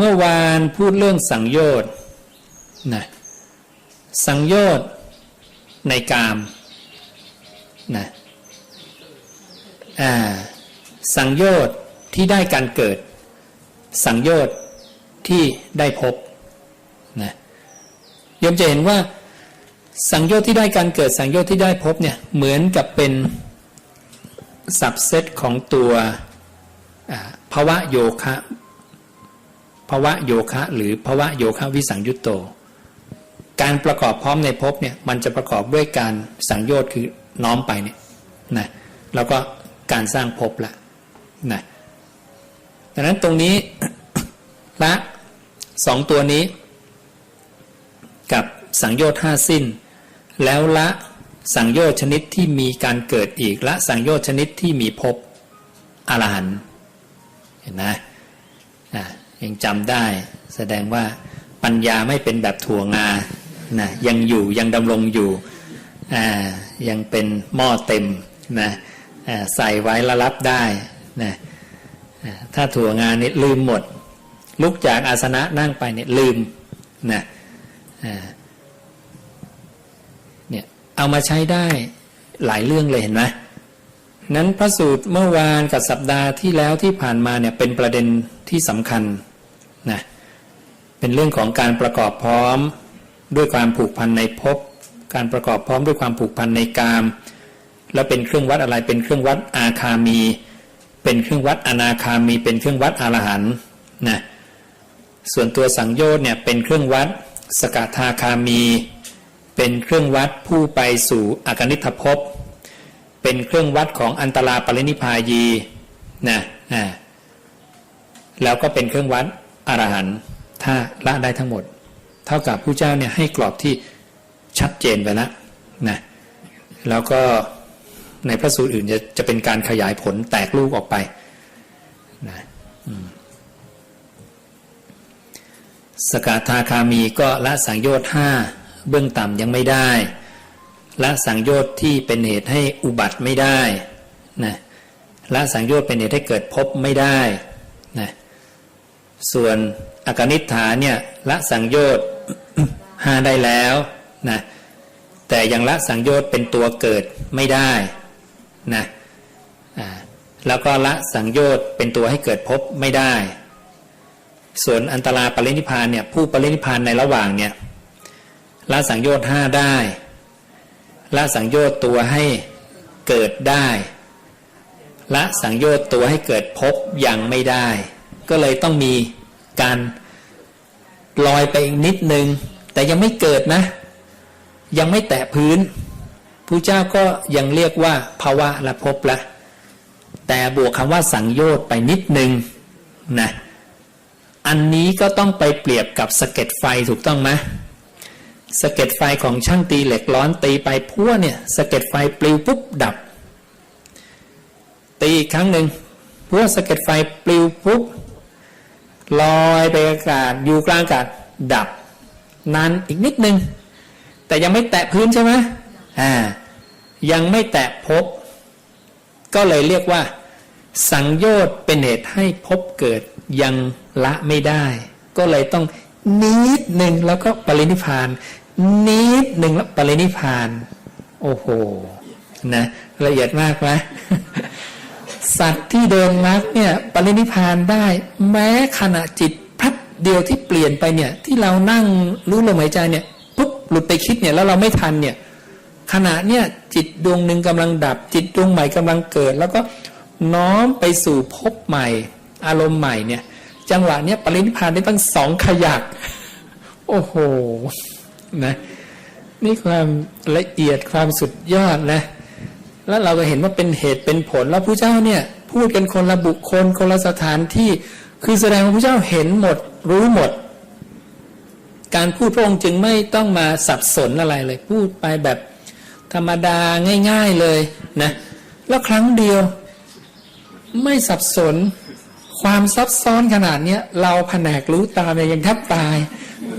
เมื่อวานพูดเรื่องสังโยชน์นะสังโยชน์ในกามนะอ่าสังโยชน์ที่ได้การเกิด สังโยชน์ที่ได้พบนะยมจะเห็นว่าสังโยชน์ที่ได้การเกิด สังโยชน์ที่ได้พบเนี่ยเหมือนกับเป็นสับเซตของตัวอ่าวะโยคะ ภาวะโยคะ หรือภาวะโยคะวิสังยุตโต การประกอบพร้อมในภพเนี่ยมันจะประกอบด้วยการสังโยชน์คือน้อมไปเนี่ยนะแล้วก็การสร้างภพละนะดังนั้นตรงนี้ละสองตัวนี้ กับสังโยชน์ห้าสิ้น แล้วละสังโยชน์ชนิดที่มีการเกิดอีกละสังโยชน์ชนิดที่มีภพอรหันต์เห็นไหมอะ ยังจำได้ แสดงว่าปัญญาไม่เป็นแบบถั่วงานะยังอยู่ยังดำรงอยู่อ่ายังเป็นหม้อเต็มนะอ่าใส่ไว้และรับได้นะถ้าถั่วงานี่ลืมหมด ลุกจากอาสนะนั่งไปเนี่ยลืมนะเนี่ยเอามาใช้ได้หลายเรื่องเลยเห็นไหมนั้นพระสูตรเมื่อวานกับสัปดาห์ที่แล้วที่ผ่านมาเนี่ยเป็นประเด็นที่สำคัญ นะเป็นเรื่องของการประกอบพร้อมด้วยความผูกพันในภพการประกอบพร้อมด้วยความผูกพันในกาม แล้วเป็นเครื่องวัดอะไรเป็นเครื่องวัดอาคามี เป็นเครื่องวัดอนาคามี เป็นเครื่องวัดอรหันต์นะส่วนตัวสังโยชน์เนี่ยเป็นเครื่องวัดสกทาคามี เป็นเครื่องวัดผู้ไปสู่อากนิทภพ เป็นเครื่องวัดของอันตราปรินิพพายีนะนะแล้วก็เป็นเครื่องวัด อรหันต์ถ้าละได้ทั้งหมด เท่ากับผู้เจ้าเนี่ยให้กรอบที่ชัดเจนไปแล้วนะแล้วก็ในพระสูตรอื่นจะจะเป็นการขยายผลแตกลูกออกไปนะสกทาคามีก็ละสังโยชน์ห้าเบื้องต่ำยังไม่ได้ละสังโยชน์ที่เป็นเหตุให้อุบัติไม่ได้นะละสังโยชน์เป็นเหตุให้เกิดภพไม่ได้นะ ส่วนอากนิฐานเนี่ยละสังโยชน์ห้าได้แล้วนะแต่ยังละสังโยชน์เป็นตัวเกิดไม่ได้นะแล้วก็ละสังโยชน์เป็นตัวให้เกิดภพไม่ได้ ส่วนอันตราปรินิพานเนี่ยผู้ปรินิพานในระหว่างเนี่ยละสังโยชน์ห้าได้ละสังโยชน์ตัวให้เกิดได้ละสังโยชน์ตัวให้เกิดภพยังไม่ได้ ก็เลยต้องมีการลอยไปอีกนิดนึง แต่ยังไม่เกิดนะ ยังไม่แตะพื้นผู้เจ้าก็ยังเรียกว่าภาวะละภพละ แต่บวกคำว่าสังโยชน์ไปนิดนึงนะอันนี้ก็ต้องไปเปรียบกับสะเก็ดไฟถูกต้องไหมสะเก็ดไฟของช่างตีเหล็กร้อนตีไปพัวเนี่ยสะเก็ดไฟปลิวปุ๊บดับ ตีอีกครั้งหนึ่งพัวสะเก็ดไฟปลิวปุ๊บ ลอยไปอากาศอยู่กลางอากาศดับนานอีกนิดนึง แต่ยังไม่แตะพื้นใช่ไหมอ่ายังไม่แตะพบ ก็เลยเรียกว่า สังโยชน์เป็นเหตุให้พบเกิดยังละไม่ได้ ก็เลยต้องนิดหนึ่งแล้วก็ปรินิพานนิดหนึ่งแล้วปรินิพพาน โอ้โหนะละเอียดมากไหม สัตว์ที่เดินมรรคเนี่ยปรินิพานได้แม้ขณะจิตแป๊บเดียวที่เปลี่ยนไปเนี่ยที่เรานั่งรู้ลมหายใจเนี่ยปุ๊บหลุดไปคิดเนี่ยแล้วเราไม่ทันเนี่ยขณะเนี่ยจิตดวงหนึ่งกำลังดับ จิตดวงใหม่กำลังเกิด แล้วก็น้อมไปสู่ภพใหม่ อารมณ์ใหม่เนี่ยจังหวะเนี้ยปรินิพพานได้ตั้งสองขยัก โอ้โหนะนี่ความละเอียดความสุดยอดนะ แล้วเราก็เห็นว่าเป็นเหตุเป็นผลแล้วพระเจ้าเนี่ยพูดกันคนละบุคคลคนละสถานที่ คือแสดงว่าพระเจ้าเห็นหมดรู้หมด การพูดพระองค์จึงไม่ต้องมาสับสนอะไรเลยพูดไปแบบธรรมดาง่าย ๆเลยนะแล้วครั้งเดียว ไม่สับสนความซับซ้อนขนาดเนี้ยเราแผนกรู้ตามเนี่ยยังแทบตาย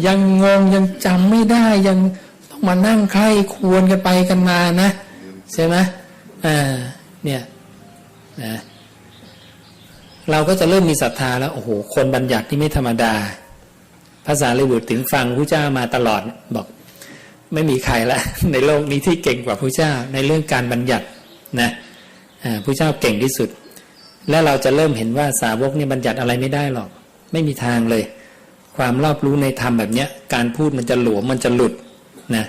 ยังงงยังจำไม่ได้ยังต้องมานั่งใคร่ควรกันไปกันมานะใช่ไหม เนี่ยนะเราก็จะเริ่มมีศรัทธาแล้วโอ้โหคนบัญญัติที่ไม่ธรรมดา ภาษาลิบุตรถึงฟังพระเจ้ามาตลอดบอก ไม่มีใครละในโลกนี้ที่เก่งกว่าพระเจ้าในเรื่องการบัญญัตินะอ่าพระเจ้าเก่งที่สุด และเราจะเริ่มเห็นว่าสาวกเนี่ยบัญญัติอะไรไม่ได้หรอก ไม่มีทางเลย ความรอบรู้ในธรรมแบบเนี้ย การพูดมันจะหลวมมันจะหลุดนะ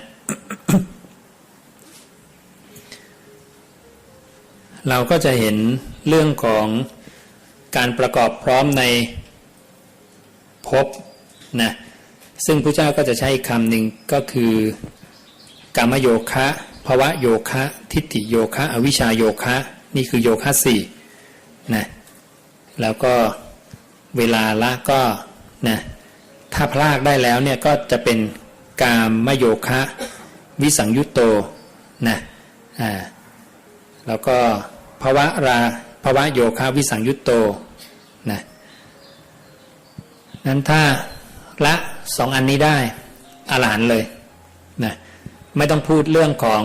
เราก็จะเห็นเรื่องของการประกอบพร้อมในภพนะซึ่งพระเจ้าก็จะใช้คำหนึ่งก็คือกามโยคะภวะโยคะ ทิฏฐิโยคะ อวิชชาโยคะ นี่คือโยคะสี่นะแล้วก็เวลาละก็นะถ้าพลากได้แล้วเนี่ยก็จะเป็นกามโยคะ วิสังยุตโตนะอ่า แล้วก็ภาวะราภาวะโยคะวิสังยุตโตนะนั้นถ้าละสองอันนี้ได้อาหลานเลยนะไม่ต้องพูดเรื่องของ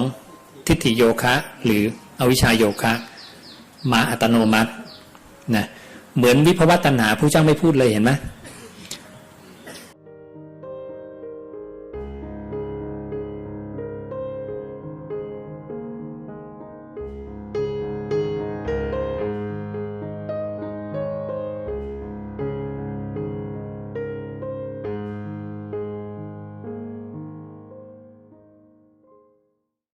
ทิฏฐิโยคะ หรืออวิชชาโยคะ มาอัตโนมัตินะเหมือนวิภวตัณหาผู้เจ้าไม่พูดเลยเห็นไหม